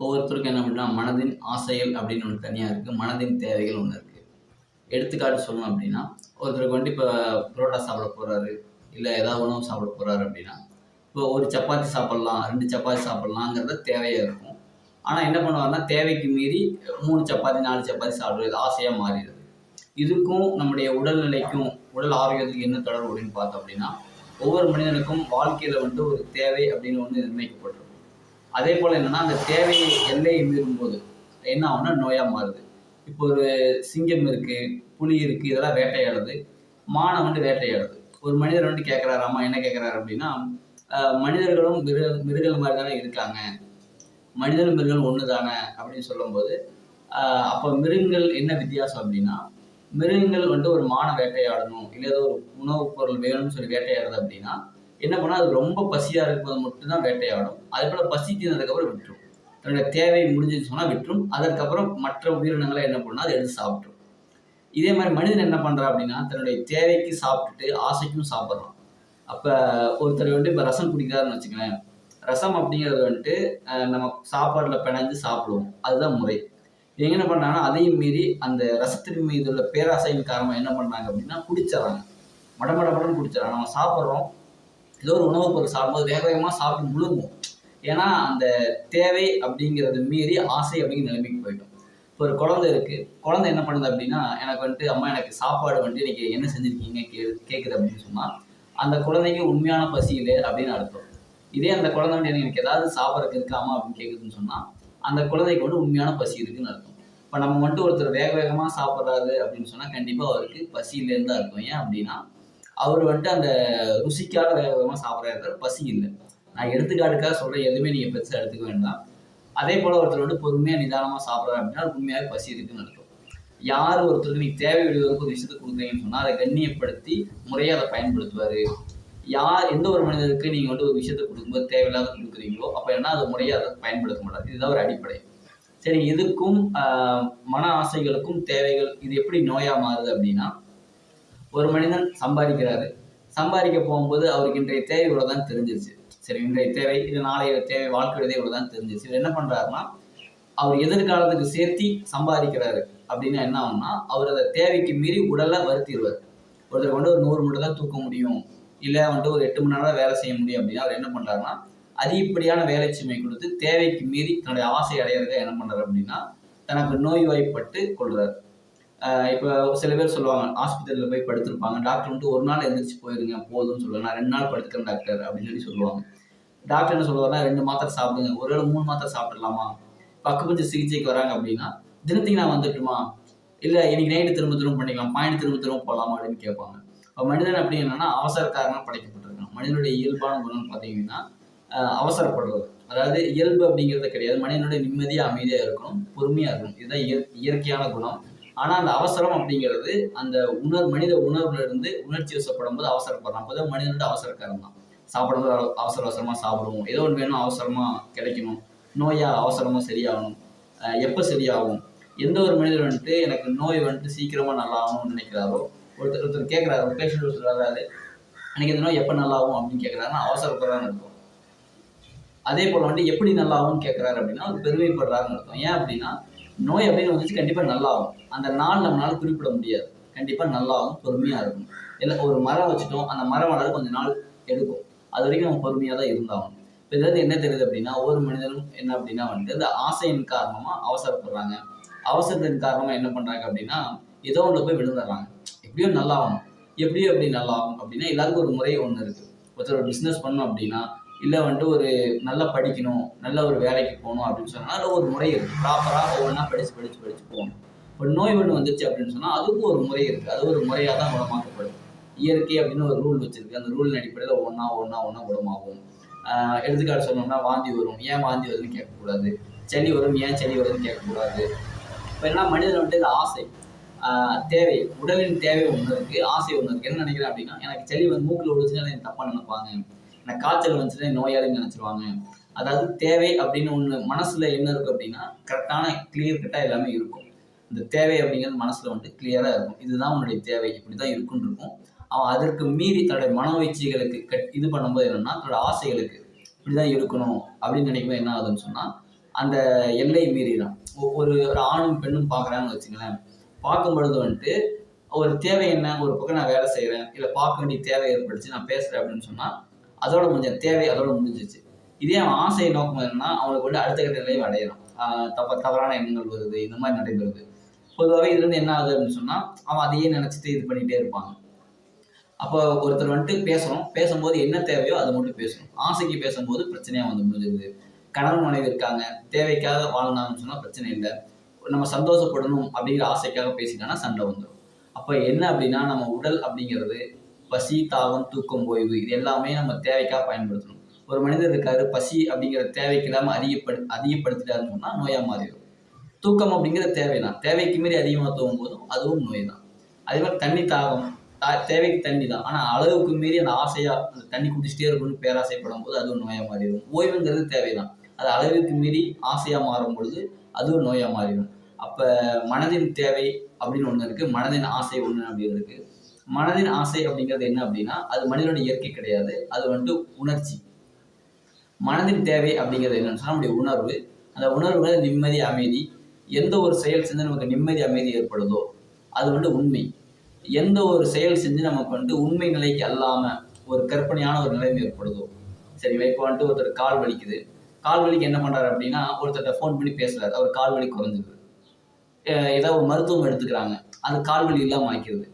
ஒவ்வொருத்தருக்கும் என்ன அப்படின்னா மனதின் ஆசைகள் அப்படின்னு ஒன்று தனியாக இருக்குது மனதின் தேவைகள் ஒன்று இருக்குது எடுத்துக்காட்டு சொல்லணும் அப்படின்னா ஒருத்தருக்கு வந்து இப்போ புரோட்டா சாப்பிட போகிறாரு இல்லை ஏதாவது உணவு சாப்பிட போகிறாரு அப்படின்னா இப்போ ஒரு சப்பாத்தி சாப்பிட்லாம் ரெண்டு சப்பாத்தி சாப்பிட்லாங்கிறது தேவையாக இருக்கும். ஆனால் என்ன பண்ணுவாருன்னா தேவைக்கு மீறி மூணு சப்பாத்தி நாலு சப்பாத்தி சாப்பிட்றது ஆசையாக மாறிடுது. இதுக்கும் நம்முடைய உடல்நிலைக்கும் உடல் ஆரோக்கியத்துக்கு என்ன தொடர்பு அப்படின்னு பார்த்தோம் அப்படின்னா ஒவ்வொரு மனிதனுக்கும் வாழ்க்கையில் வந்து ஒரு தேவை அப்படின்னு ஒன்று நிர்ணயிக்கப்பட்டிருக்கும். அதே போல் என்னன்னா அந்த தேவை எல்லையை மீறும்போது என்ன ஆகும்னா நோயாக மாறுது. இப்போ ஒரு சிங்கம் இருக்கு புலி இருக்கு இதெல்லாம் வேட்டையாடுது. மானை வந்து வேட்டையாடுது. ஒரு மனிதர் வந்து கேட்குறாரு அம்மா என்ன கேட்குறாரு அப்படின்னா மனிதர்களும் மிருக மிருகங்கள் மாதிரி தானே இருக்காங்க. மனிதனும் மிருகங்கள் ஒன்று தானே அப்படின்னு சொல்லும்போது அப்போ மிருகங்கள் என்ன வித்தியாசம் அப்படின்னா மிருகங்கள் வந்து ஒரு மான வேட்டையாடணும் இல்லை ஏதோ ஒரு உணவுப் பொருள் வேணும்னு சொல்லி வேட்டையாடுறது அப்படின்னா என்ன பண்ணால் அது ரொம்ப பசியாக இருக்கும்போது மட்டும்தான் வேட்டையாடும். அதே போல் பசி தீர்ந்ததுக்கப்புறம் விட்டுரும். தன்னுடைய தேவை முடிஞ்சுன்னு சொன்னால் விட்டுரும். அதற்கப்புறம் மற்ற உயிரினங்களை என்ன பண்ணால் அதை எடுத்து சாப்பிட்ரும் இதே மாதிரி மனிதன் என்ன பண்ணுறா அப்படின்னா தன்னுடைய தேவைக்கு சாப்பிட்டுட்டு ஆசைக்கும் சாப்பிட்றான். அப்போ ஒருத்தர் வந்துட்டு இப்போ ரசம் குடிக்கிறாருன்னு வச்சுக்கலேன் ரசம் அப்படிங்கிறது வந்துட்டு நம்ம சாப்பாட்டில் பிணைஞ்சு சாப்பிடுவோம். அதுதான் முறை. இவங்க என்ன பண்ணாங்கன்னா அதையும் மீறி அந்த ரசத்தின் மீது உள்ள பேராசையின் காரணமாக என்ன பண்ணாங்க அப்படின்னா குடிச்சிடறாங்க. மட மடன்னு குடிச்சிடறாங்க. நம்ம சாப்பிட்றோம். ஏதோ ஒரு உணவுப் பொருள் சாப்பிடும்போது வேக வேகமாக சாப்பிட்டு முழுங்கும். ஏன்னா அந்த தேவை அப்படிங்கிறத மீறி ஆசை அப்படிங்கிற நிலைமைக்கு போயிட்டோம். இப்போ ஒரு குழந்தை இருக்குது குழந்தை என்ன பண்ணுது அப்படின்னா எனக்கு வந்துட்டு அம்மா எனக்கு சாப்பாடு வந்துட்டு இன்றைக்கி என்ன செஞ்சுருக்கீங்க? கே கேட்குது அப்படின்னு சொன்னால் அந்த குழந்தைக்கு உண்மையான பசி இல்லை அப்படின்னு அர்த்தம். இதே அந்த குழந்தை வந்துட்டு எனக்கு ஏதாவது சாப்பிட்றதுக்கு இருக்காமா அப்படின்னு கேட்குதுன்னு சொன்னால் அந்த குழந்தைக்கு வந்து உண்மையான பசி இருக்குன்னு அர்த்தம். இப்போ நம்ம வந்துட்டு ஒருத்தர் வேக வேகமாக சாப்பிட்றாரு அப்படின்னு சொன்னால் கண்டிப்பாக அவருக்கு பசி அர்த்தம். ஏன் அப்படின்னா அவர் வந்துட்டு அந்த ருசிக்காக வேக வேகமாக சாப்பிட்றாரு பசி இல்லை. நான் எடுத்துக்காட்டுக்காக சொல்கிறேன் எதுவுமே நீங்கள் பெருசாக எடுத்துக்க வேண்டாம். அதே போல் ஒருத்தர் வந்து பொறுமையாக நிதானமாக சாப்பிட்றாரு அப்படின்னா அவருக்கு உண்மையாகவே பசி இருக்குன்னு நடக்கும் யார் ஒருத்தருக்கு நீங்கள் தேவை விடுவதற்கு ஒரு விஷயத்தை கொடுக்குறீங்கன்னு சொன்னால் அதை கண்ணியப்படுத்தி முறையாக அதை பயன்படுத்துவார். யார் எந்த ஒரு மனிதருக்கு நீங்கள் வந்து ஒரு விஷயத்தை கொடுக்கும்போது தேவையில்லாத கொடுக்குறீங்களோ அப்போ என்ன அதை முறையாக அதை பயன்படுத்த மாட்டார். இதுதான் ஒரு அடிப்படை. சரி இதுக்கும் மன ஆசைகளுக்கும் தேவைகள் இது எப்படி நோயாக மாறுது அப்படின்னா ஒரு மனிதன் சம்பாதிக்கிறாரு. சம்பாதிக்க போகும்போது அவருக்கு இன்றைய தேவை இவ்வளோதான் தெரிஞ்சிருச்சு. சரி இன்றைய தேவை இது நாளைய தேவை வாழ்க்கையுடைய இவ்வளோதான் தெரிஞ்சிருச்சு. இவர் என்ன பண்ணுறாருன்னா அவர் எதிர்காலத்துக்கு சேர்த்தி சம்பாதிக்கிறாரு. அப்படின்னா என்ன ஆகும்னா அவர் அதை தேவைக்கு மீறி உடலை வருத்திடுவார். ஒருத்தர் கொண்டு ஒரு நூறு மணி தான் தூக்க முடியும். இல்லை வந்துட்டு ஒரு எட்டு மணி நேரம் வேலை செய்ய முடியும் அப்படின்னா அவர் என்ன பண்ணுறாருன்னா அதிகப்படியான வேலை சுமை கொடுத்து தேவைக்கு மீறி தன்னுடைய ஆசை அடையிறதுக்கு என்ன பண்ணுறாரு அப்படின்னா தனக்கு நோய்வாய்ப்பட்டு கொள்கிறார் இப்போ சில பேர் சொல்லுவாங்க ஆஸ்பத்திரியில் போய் படுத்திருப்பாங்க. டாக்டர் வந்துட்டு ஒரு நாள் எழுந்திரிச்சு போயிருங்க போதும்னு சொல்லுவாங்க. நான் ரெண்டு நாள் படுத்துக்கிறேன் டாக்டர் அப்படின்னு சொல்லி சொல்லுவாங்க. டாக்டர் என்ன சொல்லுவாருன்னா ரெண்டு மாத்திரை சாப்பிடுங்க. ஒரு வேளை மூணு மாத்திரை சாப்பிடலாமா? பக்குப்பஞ்ச சிகிச்சைக்கு வராங்க அப்படின்னா தினத்துக்கு நான் வந்துட்டுமா? இல்லை இன்னைக்கு நைட்டு திரும்ப திரும்ப பண்ணிக்கலாம். பாயிண்ட் திரும்ப திரும்ப போகலாமா அப்படின்னு கேட்பாங்க. இப்போ மனிதன் அப்படி என்னன்னா அவசரக்காரனாக படைக்கப்பட்டிருக்கான். மனிதனுடைய இயல்பான குணம்னு பார்த்தீங்கன்னா அவசரப்படுறது அதாவது இயல்பு அப்படிங்கிறது கிடையாது. மனிதனுடைய நிம்மதியாக அமைதியாக இருக்கணும். பொறுமையாக இருக்கணும். இதுதான் இயற்கையான குணம். ஆனால் அந்த அவசரம் அப்படிங்கிறது அந்த உணர் மனித உணர்வுல இருந்து உணர்ச்சி வசப்படும் போது அவசரப்படுறான் அப்போதான் மனிதனோட அவசரக்காரன் தான். சாப்பிடும்போது அவ- அவசர அவசரமாக சாப்பிடுவோம். ஏதோ ஒன்று வேணும் அவசரமாக கிடைக்கணும். நோயா அவசரமாக சரியாகணும். எப்போ சரியாகும்? எந்த ஒரு மனிதர் வந்துட்டு எனக்கு நோய் வந்துட்டு சீக்கிரமாக நல்லா ஆகணும்னு நினைக்கிறாரோ ஒருத்தர் ஒருத்தர் கேட்குறாரு ஒரு பேஷண்ட் ஒருத்தர் வர்றாரு எனக்கு இந்த நோய் எப்போ நல்லாகும்? அப்படின்னு கேட்குறாருன்னா அவசரப்படுறான்னு இருக்கும் அதே போல் வந்துட்டு எப்படி நல்லாகும்னு கேட்குறாரு அப்படின்னா பெருமைப்படுறாருன்னு இருக்கும் ஏன் அப்படின்னா நோய் அப்படின்னு வந்துச்சு கண்டிப்பாக நல்லாகும். அந்த நாள் நம்மளால குறிப்பிட முடியாது. கண்டிப்பாக நல்லாகும் பொறுமையாக இருக்கும். இல்லை ஒரு மரம் வச்சுட்டோம் அந்த மரம் வளர கொஞ்சம் நாள் எடுக்கும். அது வரைக்கும் நம்ம பொறுமையாக தான் இருந்தாகும் இப்போ இதில் என்ன தெரியுது அப்படின்னா ஒவ்வொரு மனிதனும் என்ன அப்படின்னா வந்துட்டு இந்த ஆசையின் காரணமாக அவசரப்படுறாங்க. அவசரத்தின் காரணமாக என்ன பண்ணுறாங்க அப்படின்னா ஏதோ ஒன்று போய் விழுந்துடுறாங்க. எப்படியோ நல்லாகும் எப்படியோ எப்படி நல்லாகும் அப்படின்னா எல்லாருக்கும் ஒரு முறை ஒன்று இருக்குது ஒருத்தர் ஒரு பிஸ்னஸ் பண்ணோம் அப்படின்னா இல்லை வந்துட்டு ஒரு நல்லா படிக்கணும் நல்ல ஒரு வேலைக்கு போகணும் அப்படின்னு சொன்னால் அதில் ஒரு முறை இருக்குது ப்ராப்பராக ஒவ்வொன்றா படித்து படித்து படித்து போகணும். இப்போ நோய் ஒன்று வந்துருச்சு அப்படின்னு சொன்னால் அதுக்கும் ஒரு முறை இருக்குது அது ஒரு முறையாக தான் குணமாக்கப்படும். இயற்கை அப்படின்னு ஒரு ரூல் வச்சிருக்கு. அந்த ரூலின் அடிப்படையில் ஒன்றா ஒன்றா ஒன்றா குணமாகும். எடுத்துக்காட்டு சொல்லணும்னா வாந்தி வரும். ஏன் வாந்தி வருதுன்னு கேட்கக்கூடாது. சளி வரும் ஏன் சளி வருதுன்னு கேட்கக்கூடாது. இப்போ என்ன மனிதன் வந்துட்டு இது ஆசை தேவை. உடலின் தேவை ஒன்று இருக்குது ஆசை ஒன்று இருக்குது என்ன நினைக்கிறேன் அப்படின்னா எனக்கு சளி வந்து மூக்கில் விழுச்சுன்னா எனக்கு தப்பாக நினைப்பாங்க. எனக்கு காய்ச்சல் வந்துச்சுன்னா நோயாளின்னு நினச்சிருவாங்க. அதாவது தேவை அப்படின்னு ஒன்று மனசில் என்ன இருக்குது அப்படின்னா கரெக்டான கிளியர் கட்டாக எல்லாமே இருக்கும். இந்த தேவை அப்படிங்கிறது மனசில் வந்துட்டு கிளியராக இருக்கும். இதுதான் உன்னுடைய தேவை. இப்படி தான் இருக்குன்னு இருக்கும். அவன் அதற்கு மீறி தன்னுடைய மனோவீழ்ச்சிகளுக்கு கட் இது பண்ணும்போது என்னென்னா தன்னோட ஆசைகளுக்கு இப்படி தான் இருக்கணும் அப்படின்னு நினைக்கும்போது என்ன ஆகுதுன்னு சொன்னால் அந்த எல்லை மீறிதான் ஒ- ஒரு ஒரு ஆணும் பெண்ணும் பார்க்குறாங்கன்னு வச்சுங்களேன் பார்க்கும் பொழுது வந்துட்டு ஒரு தேவை என்ன? ஒரு பக்கம் நான் வேலை செய்கிறேன் இல்லை பார்க்க வேண்டிய தேவை ஏற்பட்டுச்சு நான் பேசுகிறேன் அப்படின்னு சொன்னால் அதோட முடிஞ்ச தேவை அதோட முடிஞ்சிச்சு இதே அவன் ஆசையை நோக்கம் என்னன்னா அவனுக்கு வந்து அடுத்த கட்ட நிலையை அடையணும். தப்ப தவறான எண்ணங்கள் வருது இந்த மாதிரி நடைபெறுது. பொதுவாகவே இதுல இருந்து என்ன ஆகுது அப்படின்னு சொன்னால் அவன் அதையே நினச்சிட்டு இது பண்ணிகிட்டே இருப்பாங்க. அப்போ ஒருத்தர் வந்துட்டு பேசணும் பேசும்போது என்ன தேவையோ அதை மட்டும் பேசணும் ஆசைக்கு பேசும்போது பிரச்சனையாக வந்து முடிஞ்சிருது. கணவன் மனைவி இருக்காங்க. தேவைக்காக வாழ்ந்தாங்கன்னு சொன்னால் பிரச்சனை இல்லை. நம்ம சந்தோஷப்படணும் அப்படிங்கிற ஆசைக்காக பேசிட்டானா சண்டை வந்துடும் அப்போ என்ன அப்படின்னா நம்ம உடல் அப்படிங்கிறது பசி தாகம் தூக்கம் ஓய்வு இது எல்லாமே நம்ம தேவைக்காக பயன்படுத்தணும். ஒரு மனிதர் இருக்காரு பசி அப்படிங்கிற தேவைக்கு இல்லாமல் அதிகப்படு அதிகப்படுத்திட்டாருன்னு சொன்னால் நோயாக மாறிடும். தூக்கம் அப்படிங்கிற தேவை தான் தேவைக்கு மீறி அதிகமாக தூங்கும் போதும் அதுவும் நோய் தான் அதே மாதிரி தண்ணி தாகம் தேவைக்கு தண்ணி தான் ஆனால் அளவுக்கு மீறி அந்த ஆசையாக அந்த தண்ணி குடிச்சிட்டே இருக்கணும்னு பேராசைப்படும் போது அதுவும் நோயாக மாறிடும். ஓய்வுங்கிறது தேவை தான் அது அளவுக்கு மீறி ஆசையாக மாறும் பொழுது அதுவும் நோயாக மாறிடும். அப்போ மனதின் தேவை அப்படின்னு ஒன்று இருக்குது மனதின் ஆசை ஒன்று அப்படின்னு இருக்குது மனதின் ஆசை அப்படிங்கிறது என்ன அப்படின்னா அது மனிதனோட இயற்கை கிடையாது அது வந்துட்டு உணர்ச்சி. மனதின் தேவை அப்படிங்கிறது என்னன்னு சொன்னால் நம்முடைய உணர்வு. அந்த உணர்வுகள் நிம்மதி அமைதி. எந்த ஒரு செயல் செஞ்சு நமக்கு நிம்மதி அமைதி ஏற்படுதோ அது வந்து உண்மை. எந்த ஒரு செயல் செஞ்சு நமக்கு வந்துட்டு உண்மை நிலைக்கு அல்லாமல் ஒரு கற்பனையான ஒரு நிலைமை ஏற்படுதோ. சரி இப்போ வந்துட்டு ஒருத்தர் கால் வலிக்குது. கால் வலிக்கு என்ன பண்ணுறாரு அப்படின்னா ஒருத்தர்கிட்ட ஃபோன் பண்ணி பேசுறாரு. அவர் கால் வலி குறைஞ்சிருது. ஏதாவது ஒரு மருத்துவம் எடுத்துக்கிறாங்க. அது கால் வலி இல்லாமல் ஆக்கிடுது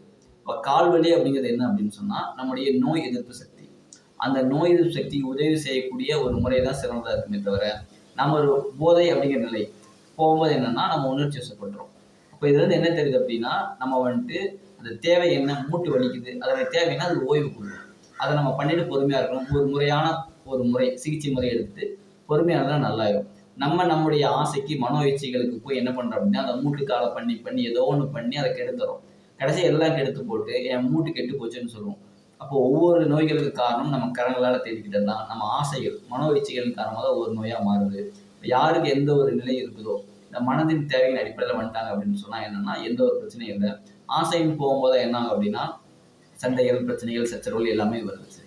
இப்போ கால் வலி அப்படிங்கிறது என்ன அப்படின்னு சொன்னால் நம்முடைய நோய் எதிர்ப்பு சக்தி. அந்த நோய் எதிர்ப்பு சக்திக்கு உதவி செய்யக்கூடிய ஒரு முறை தான் சிறந்ததாக இருக்குமே தவிர நம்ம ஒரு போதை அப்படிங்கிற நிலை போகும்போது என்னன்னா நம்ம உணர்ச்சி வசப்படுறோம் இப்போ இதுல இருந்து என்ன தெரியுது அப்படின்னா நம்ம வந்துட்டு அந்த தேவை என்ன மூட்டு வலிக்குது அதோட தேவைன்னா அது ஓய்வு கொடுக்கும். அதை நம்ம பண்ணிட்டு பொறுமையாக இருக்கணும். ஒரு முறையான ஒரு முறை சிகிச்சை முறை எடுத்து பொறுமையாக இருந்தால் நல்லாயிரும். நம்ம நம்முடைய ஆசைக்கு மனோ இச்சைகளுக்கு போய் என்ன பண்ணுறோம் அப்படின்னா அந்த மூட்டு காலை பண்ணி பண்ணி ஏதோ ஒன்று பண்ணி அதை கெடுத்துறோம். கடைசி எல்லாம் கெடுத்து போட்டு என் மூட்டு கெட்டு போச்சுன்னு சொல்லுவோம். அப்போ ஒவ்வொரு நோய்களுக்கு காரணம் நம்ம கரங்களால் தேடிக்கிட்டு தான். நம்ம ஆசைகள் மனோ இச்சைகளின் காரணமாக ஒவ்வொரு நோயாக மாறுது. யாருக்கு எந்த ஒரு நிலை இருக்குதோ இந்த மனதின் தேவையின் அடிப்படையில் வந்துட்டாங்க அப்படின்னு சொன்னால் என்னன்னா எந்த ஒரு பிரச்சனையும் இல்லை. ஆசைன்னு போகும்போது என்ன ஆகும் அப்படின்னா சண்டைகள் பிரச்சனைகள் சச்சரவுகள் எல்லாமே வருது.